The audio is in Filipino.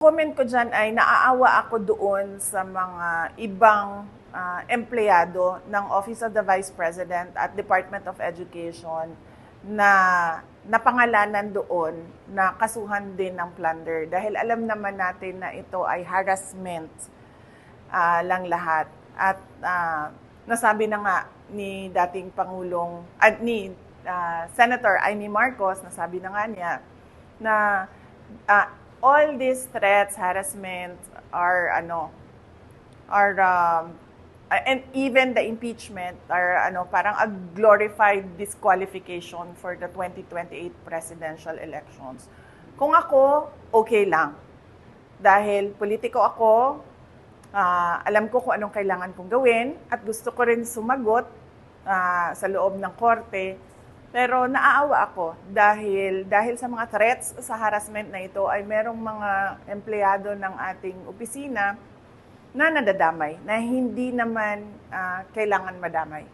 comment ko dyan ay naaawa ako doon sa mga ibang ah, empleyado ng Office of the Vice President at Department of Education na napangalanan doon na kasuhan din ng plunder. Dahil alam naman natin na ito ay harassment ah, lang lahat. At ah, nasabi na nga ni dating pangulong at ni ah, Senator Amy Marcos nasabi na nga niya na ah, all these threats harassment are ano are um, and even the impeachment are ano parang a glorified disqualification for the 2028 presidential elections. Kung ako, okay lang. Dahil politiko ako, ah, alam ko kung anong kailangan kong gawin at gusto ko rin sumagot ah, sa loob ng korte. Pero naaawa ako dahil dahil sa mga threats sa harassment na ito ay merong mga empleyado ng ating opisina na nadadamay na hindi naman ah, kailangan madamay.